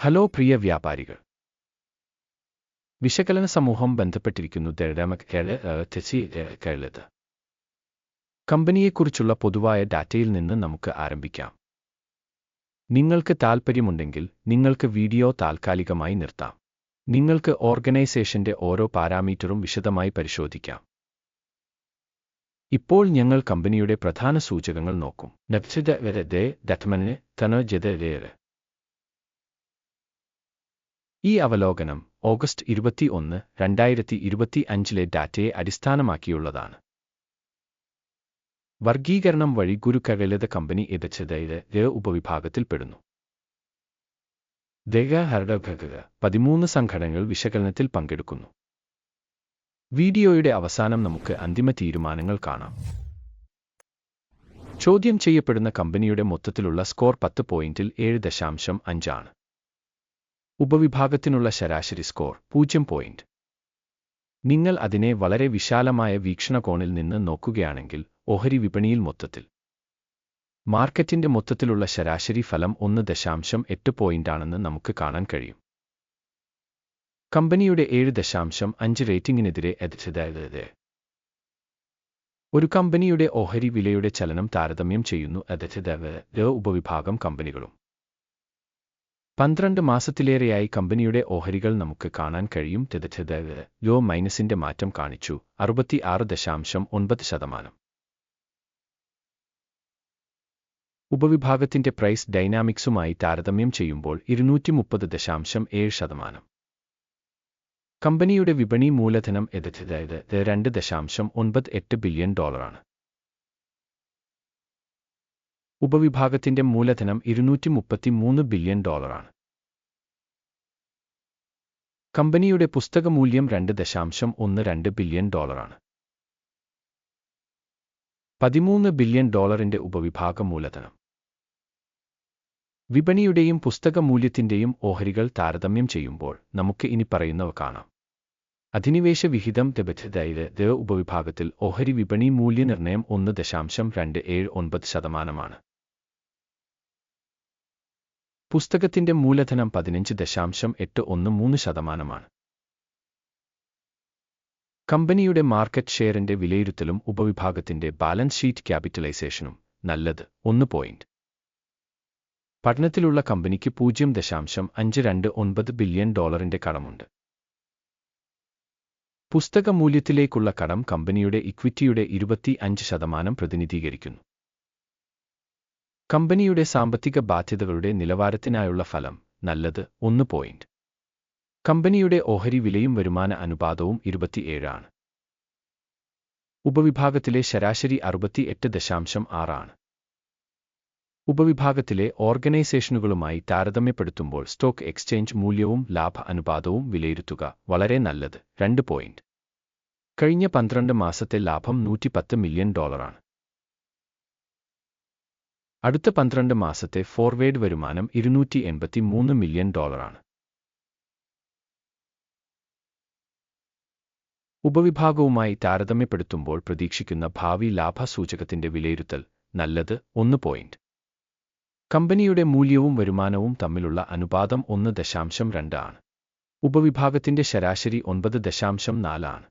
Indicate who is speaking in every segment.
Speaker 1: Hello പ്രിയ വ്യാപാരികൾ. വിശകലന സമൂഹം ബന്ധപ്പെട്ടിരിക്കുന്നു കേളത് കമ്പനിയെക്കുറിച്ചുള്ള പൊതുവായ ഡാറ്റയിൽ നിന്ന് നമുക്ക് ആരംഭിക്കാം. നിങ്ങൾക്ക് താൽപ്പര്യമുണ്ടെങ്കിൽ നിങ്ങൾക്ക് വീഡിയോ താൽക്കാലികമായി നിർത്താം. നിങ്ങൾക്ക് ഓർഗനൈസേഷന്റെ ഓരോ പാരാമീറ്ററും വിശദമായി പരിശോധിക്കാം. ഇപ്പോൾ ഞങ്ങൾ കമ്പനിയുടെ പ്രധാന സൂചകങ്ങൾ നോക്കും. ഈ അവലോകനം ഓഗസ്റ്റ് ഇരുപത്തി ഒന്ന് രണ്ടായിരത്തി ഇരുപത്തി അഞ്ചിലെ ഡാറ്റയെ അടിസ്ഥാനമാക്കിയുള്ളതാണ്. വർഗീകരണം വഴി ഗുരുക്കകലത കമ്പനി എതച്ചത് ഉപവിഭാഗത്തിൽപ്പെടുന്നു ദേഹഹർഡഘക പതിമൂന്ന് സംഘടനകൾ വിശകലനത്തിൽ പങ്കെടുക്കുന്നു. വീഡിയോയുടെ അവസാനം നമുക്ക് അന്തിമ തീരുമാനങ്ങൾ കാണാം. ചോദ്യം ചെയ്യപ്പെടുന്ന കമ്പനിയുടെ മൊത്തത്തിലുള്ള സ്കോർ പത്ത് പോയിന്റിൽ ഏഴ് ദശാംശം അഞ്ചാണ്. ഉപവിഭാഗത്തിനുള്ള ശരാശരി സ്കോർ പൂജ്യം പോയിന്റ്. നിങ്ങൾ അതിനെ വളരെ വിശാലമായ വീക്ഷണകോണിൽ നിന്ന് നോക്കുകയാണെങ്കിൽ ഓഹരി വിപണിയിൽ മൊത്തത്തിൽ. മാർക്കറ്റിന്റെ മൊത്തത്തിലുള്ള ശരാശരി ഫലം ഒന്ന് ദശാംശം എട്ട് പോയിന്റാണെന്ന് നമുക്ക് കാണാൻ കഴിയും. കമ്പനിയുടെ ഏഴ് ദശാംശം അഞ്ച് റേറ്റിംഗിനെതിരെ എതിച്ചതായത് ഒരു കമ്പനിയുടെ ഓഹരി വിലയുടെ ചലനം താരതമ്യം ചെയ്യുന്നു എതിച്ചത് ഉപവിഭാഗം കമ്പനികളും. പന്ത്രണ്ട് മാസത്തിലേറെയായി കമ്പനിയുടെ ഓഹരികൾ നമുക്ക് കാണാൻ കഴിയും. തെതച്ചത് ലോ മൈനസിന്റെ മാറ്റം കാണിച്ചു. അറുപത്തി ആറ് ദശാംശം ഒൻപത് ശതമാനം. ഉപവിഭാഗത്തിന്റെ പ്രൈസ് ഡൈനാമിക്സുമായി താരതമ്യം ചെയ്യുമ്പോൾ ഇരുന്നൂറ്റി മുപ്പത് ദശാംശം ഏഴ് ശതമാനം. കമ്പനിയുടെ വിപണി മൂലധനം എതിച്ചതായത് രണ്ട് ദശാംശം ഒൻപത് എട്ട് ബില്യൺ ഡോളറാണ്. ഉപവിഭാഗത്തിന്റെ മൂലധനം ഇരുന്നൂറ്റി മുപ്പത്തി മൂന്ന് ബില്യൺ ഡോളറാണ്. കമ്പനിയുടെ പുസ്തക മൂല്യം രണ്ട് ദശാംശം ഒന്ന് രണ്ട് ബില്യൺ ഡോളറാണ്. പതിമൂന്ന് ബില്യൺ ഡോളറിന്റെ ഉപവിഭാഗ മൂലധനം വിപണിയുടെയും പുസ്തക മൂല്യത്തിന്റെയും ഓഹരികൾ താരതമ്യം ചെയ്യുമ്പോൾ നമുക്ക് ഇനി പറയുന്നവ കാണാം. അധിനിവേശ വിഹിതം ദബദ്ധതായത് ദ ഉപവിഭാഗത്തിൽ ഓഹരി വിപണി മൂല്യനിർണയം ഒന്ന് ദശാംശം രണ്ട് ഏഴ് ഒൻപത് ശതമാനമാണ്. പുസ്തകത്തിന്റെ മൂലധനം പതിനഞ്ച് ദശാംശം എട്ട് ഒന്ന് മൂന്ന് ശതമാനമാണ്. കമ്പനിയുടെ മാർക്കറ്റ് ഷെയറിന്റെ വിലയിരുത്തലും ഉപവിഭാഗത്തിന്റെ ബാലൻസ് ഷീറ്റ് ക്യാപിറ്റലൈസേഷനും നല്ലത്. ഒന്ന് പോയിന്റ്. പഠനത്തിലുള്ള കമ്പനിക്ക് പൂജ്യം ദശാംശം അഞ്ച് രണ്ട് ഒൻപത് ബില്യൺ ഡോളറിന്റെ കടമുണ്ട്. പുസ്തക മൂല്യത്തിലേക്കുള്ള കടം കമ്പനിയുടെ ഇക്വിറ്റിയുടെ ഇരുപത്തി അഞ്ച് ശതമാനം പ്രതിനിധീകരിക്കുന്നു. കമ്പനിയുടെ സാമ്പത്തിക ബാധ്യതകളുടെ നിലവാരത്തിനായുള്ള ഫലം നല്ലത് ഒന്ന് പോയിന്റ് കമ്പനിയുടെ ഓഹരി വിലയും വരുമാന അനുപാതവും ഇരുപത്തിയേഴാണ്. ഉപവിഭാഗത്തിലെ ശരാശരി അറുപത്തി എട്ട് ദശാംശം ആറാണ്. ഉപവിഭാഗത്തിലെ ഓർഗനൈസേഷനുകളുമായി താരതമ്യപ്പെടുത്തുമ്പോൾ സ്റ്റോക്ക് എക്സ്ചേഞ്ച് മൂല്യവും ലാഭ അനുപാതവും വിലയിരുത്തുക വളരെ നല്ലത് രണ്ട് പോയിന്റ് കഴിഞ്ഞ പന്ത്രണ്ട് മാസത്തെ ലാഭം നൂറ്റിപ്പത്ത് മില്യൺ ഡോളറാണ് അടുത്ത പന്ത്രണ്ട് മാസത്തെ ഫോർവേഡ് വരുമാനം ഇരുന്നൂറ്റി എൺപത്തി മൂന്ന് മില്യൺ ഡോളറാണ്. ഉപവിഭാഗവുമായി താരതമ്യപ്പെടുത്തുമ്പോൾ പ്രതീക്ഷിക്കുന്ന ഭാവി ലാഭസൂചകത്തിന്റെ വിലയിരുത്തൽ നല്ലത് ഒന്ന് പോയിന്റ്. കമ്പനിയുടെ മൂല്യവും വരുമാനവും തമ്മിലുള്ള അനുപാതം ഒന്ന് ദശാംശം രണ്ട് ആണ്. ഉപവിഭാഗത്തിന്റെ ശരാശരി ഒൻപത് ദശാംശം നാലാണ്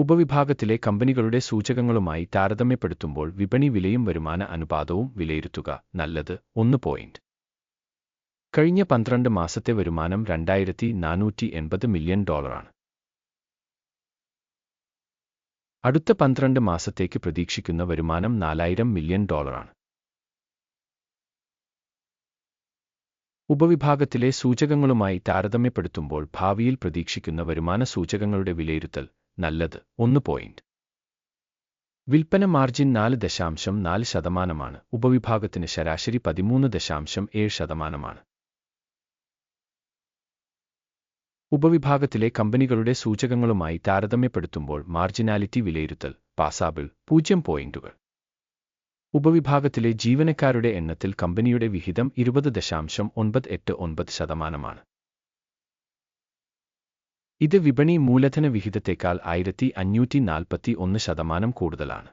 Speaker 1: ഉപവിഭാഗത്തിലെ കമ്പനികളുടെ സൂചകങ്ങളുമായി താരതമ്യപ്പെടുത്തുമ്പോൾ വിപണി വിലയും വരുമാന അനുപാതവും വിലയിരുത്തുക നല്ലത്. ഒന്ന് പോയിന്റ്. കഴിഞ്ഞ പന്ത്രണ്ട് മാസത്തെ വരുമാനം രണ്ടായിരത്തി നാനൂറ്റി എൺപത് മില്യൺ ഡോളറാണ്. അടുത്ത പന്ത്രണ്ട് മാസത്തേക്ക് പ്രതീക്ഷിക്കുന്ന വരുമാനം നാലായിരം മില്യൺ ഡോളറാണ്. ഉപവിഭാഗത്തിലെ സൂചകങ്ങളുമായി താരതമ്യപ്പെടുത്തുമ്പോൾ ഭാവിയിൽ പ്രതീക്ഷിക്കുന്ന വരുമാന സൂചകങ്ങളുടെ വിലയിരുത്തൽ നല്ലത്. ഒന്ന് പോയിന്റ് വിൽപ്പന മാർജിൻ നാല് ദശാംശം നാല് ശതമാനമാണ്. ഉപവിഭാഗത്തിന് ശരാശരി പതിമൂന്ന് ദശാംശം ഏഴ് ശതമാനമാണ്. ഉപവിഭാഗത്തിലെ കമ്പനികളുടെ സൂചകങ്ങളുമായി താരതമ്യപ്പെടുത്തുമ്പോൾ മാർജിനാലിറ്റി വിലയിരുത്തൽ പാസാബിൾ പൂജ്യം പോയിന്റുകൾ. ഉപവിഭാഗത്തിലെ ജീവനക്കാരുടെ എണ്ണത്തിൽ കമ്പനിയുടെ വിഹിതം ഇരുപത് ദശാംശം ഒൻപത് എട്ട് ഒൻപത് ശതമാനമാണ്. ഇത് വിപണി മൂലധന വിഹിതത്തേക്കാൾ ആയിരത്തി അഞ്ഞൂറ്റി നാൽപ്പത്തി ഒന്ന് ശതമാനം കൂടുതലാണ്.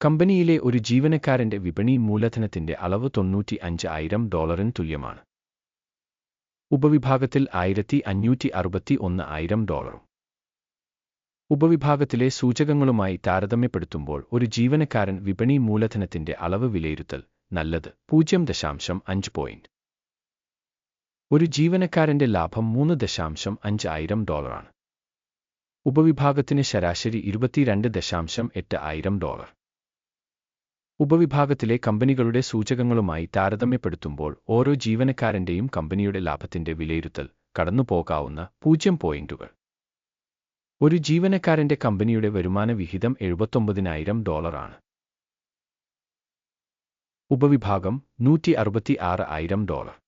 Speaker 1: കമ്പനിയിലെ ഒരു ജീവനക്കാരന്റെ വിപണി മൂലധനത്തിന്റെ അളവ് തൊണ്ണൂറ്റി അഞ്ച് ആയിരം ഡോളറിന് തുല്യമാണ്. ഉപവിഭാഗത്തിൽ ആയിരത്തി അഞ്ഞൂറ്റി അറുപത്തി ഒന്ന് ആയിരം ഡോളറും. ഉപവിഭാഗത്തിലെ സൂചകങ്ങളുമായി താരതമ്യപ്പെടുത്തുമ്പോൾ ഒരു ജീവനക്കാരൻ വിപണി മൂലധനത്തിന്റെ അളവ് വിലയിരുത്തൽ നല്ലത് പൂജ്യം ദശാംശം അഞ്ച് പോയിന്റ് ഒരു ജീവനക്കാരന്റെ ലാഭം മൂന്ന് ദശാംശം അഞ്ച് ആയിരം ഡോളറാണ്. ഉപവിഭാഗത്തിന് ശരാശരി ഇരുപത്തിരണ്ട് ദശാംശം എട്ട് ആയിരം ഡോളർ. ഉപവിഭാഗത്തിലെ കമ്പനികളുടെ സൂചകങ്ങളുമായി താരതമ്യപ്പെടുത്തുമ്പോൾ ഓരോ ജീവനക്കാരന്റെയും കമ്പനിയുടെ ലാഭത്തിന്റെ വിലയിരുത്തൽ കടന്നുപോകാവുന്ന പൂജ്യം പോയിന്റുകൾ. ഒരു ജീവനക്കാരന്റെ കമ്പനിയുടെ വരുമാന വിഹിതം എഴുപത്തൊമ്പതിനായിരം ഡോളറാണ്. ഉപവിഭാഗം നൂറ്റി അറുപത്തി ആറ് ആയിരം ഡോളർ.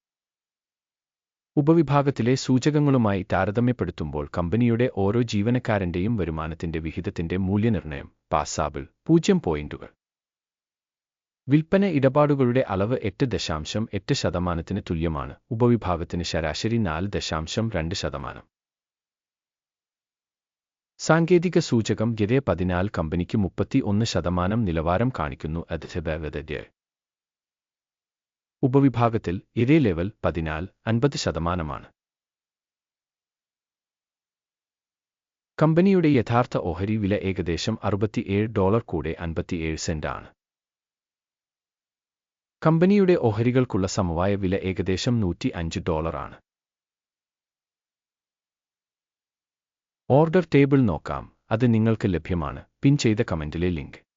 Speaker 1: ഉപവിഭാഗത്തിലെ സൂചകങ്ങളുമായി താരതമ്യപ്പെടുത്തുമ്പോൾ കമ്പനിയുടെ ഓരോ ജീവനക്കാരന്റെയും വരുമാനത്തിന്റെ വിഹിതത്തിന്റെ മൂല്യനിർണയം പാസാബിൾ പൂജ്യം പോയിന്റുകൾ. വിൽപ്പന ഇടപാടുകളുടെ അളവ് എട്ട് ദശാംശം എട്ട് ശതമാനത്തിന് തുല്യമാണ്. ഉപവിഭാഗത്തിന് ശരാശരി നാല് ദശാംശം രണ്ട് ശതമാനം. സാങ്കേതിക സൂചകം ഗതേ പതിനാല് കമ്പനിക്ക് മുപ്പത്തി ഒന്ന് ശതമാനം നിലവാരം കാണിക്കുന്നു അധിബദ്ധ ഉപവിഭാഗത്തിൽ ഇതേ ലെവൽ പതിനാല് അൻപത് ശതമാനമാണ്. കമ്പനിയുടെ യഥാർത്ഥ ഓഹരി വില ഏകദേശം അറുപത്തിയേഴ് ഡോളർ കൂടെ അൻപത്തിയേഴ് ആണ്. കമ്പനിയുടെ ഓഹരികൾക്കുള്ള സമവായ വില ഏകദേശം നൂറ്റി അഞ്ച് ഡോളറാണ് ഓർഡർ ടേബിൾ നോക്കാം. അത് നിങ്ങൾക്ക് ലഭ്യമാണ്. പിൻ ചെയ്ത കമന്റിലെ ലിങ്ക്.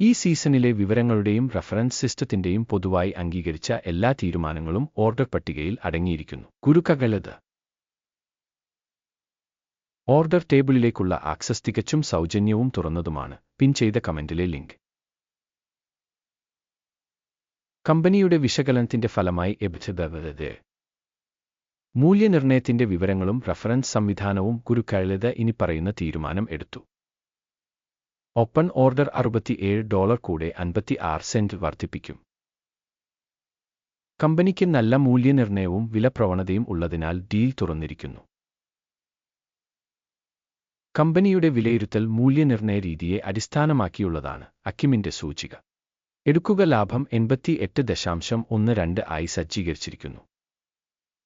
Speaker 1: ഈ സീസണിലെ വിവരങ്ങളുടെയും റഫറൻസ് സിസ്റ്റത്തിന്റെയും പൊതുവായി അംഗീകരിച്ച എല്ലാ തീരുമാനങ്ങളും ഓർഡർ പട്ടികയിൽ അടങ്ങിയിരിക്കുന്നു. കുരുക്കകലത് ഓർഡർ ടേബിളിലേക്കുള്ള ആക്സസ് തികച്ചും സൗജന്യവും തുറന്നതുമാണ്. പിൻ ചെയ്ത കമന്റിലെ ലിങ്ക്. കമ്പനിയുടെ വിശകലനത്തിന്റെ ഫലമായി എബിധ മൂല്യനിർണയത്തിന്റെ വിവരങ്ങളും റഫറൻസ് സംവിധാനവും ഗുരുക്കഴലത ഇനി പറയുന്ന തീരുമാനം എടുത്തു. ഓപ്പൺ ഓർഡർ അറുപത്തിയേഴ് ഡോളർ കൂടെ അൻപത്തി ആറ് സെന്റ് വർദ്ധിപ്പിക്കും. കമ്പനിക്ക് നല്ല മൂല്യനിർണയവും വിലപ്രവണതയും ഉള്ളതിനാൽ ഡീൽ തുറന്നിരിക്കുന്നു. കമ്പനിയുടെ വിലയിരുത്തൽ മൂല്യനിർണയ രീതിയെ അടിസ്ഥാനമാക്കിയുള്ളതാണ് അക്കിമിന്റെ സൂചിക. എടുക്കുക ലാഭം എൺപത്തി എട്ട് ദശാംശം ഒന്ന് രണ്ട് ആയി സജ്ജീകരിച്ചിരിക്കുന്നു.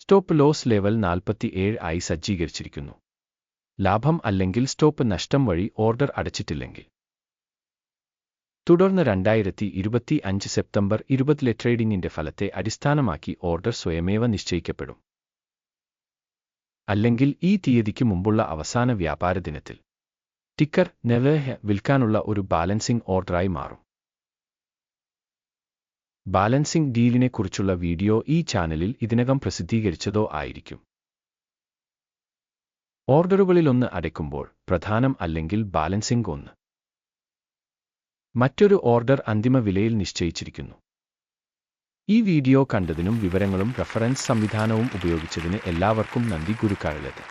Speaker 1: സ്റ്റോപ്പ് ലോസ് ലെവൽ നാൽപ്പത്തിയേഴ് ആയി സജ്ജീകരിച്ചിരിക്കുന്നു. ലാഭം അല്ലെങ്കിൽ സ്റ്റോപ്പ് നഷ്ടം വഴി ഓർഡർ അടച്ചിട്ടില്ലെങ്കിൽ. തുടർന്ന് രണ്ടായിരത്തി ഇരുപത്തി അഞ്ച് സെപ്റ്റംബർ ഇരുപതിലെ ട്രേഡിംഗിന്റെ ഫലത്തെ അടിസ്ഥാനമാക്കി ഓർഡർ സ്വയമേവ നിശ്ചയിക്കപ്പെടും. അല്ലെങ്കിൽ ഈ തീയതിക്ക് മുമ്പുള്ള അവസാന വ്യാപാര ദിനത്തിൽ. ടിക്കർ നെവേഹ വിൽക്കാനുള്ള ഒരു ബാലൻസിംഗ് ഓർഡറായി മാറും. ബാലൻസിംഗ് ഡീലിനെക്കുറിച്ചുള്ള വീഡിയോ ഈ ചാനലിൽ ഇതിനകം പ്രസിദ്ധീകരിച്ചതോ ആയിരിക്കും. ഓർഡറുകളിലൊന്ന് അടയ്ക്കുമ്പോൾ പ്രധാനം അല്ലെങ്കിൽ ബാലൻസിംഗ് ഒന്ന്. മറ്റൊരു ഓർഡർ അന്തിമ വിലയിൽ നിശ്ചയിച്ചിരിക്കുന്നു. ഈ വീഡിയോ കണ്ടതിനും വിവരങ്ങളും റഫറൻസ് സംവിധാനവും ഉപയോഗിച്ചതിന് എല്ലാവർക്കും നന്ദി ഗുരുക്കാഴലത്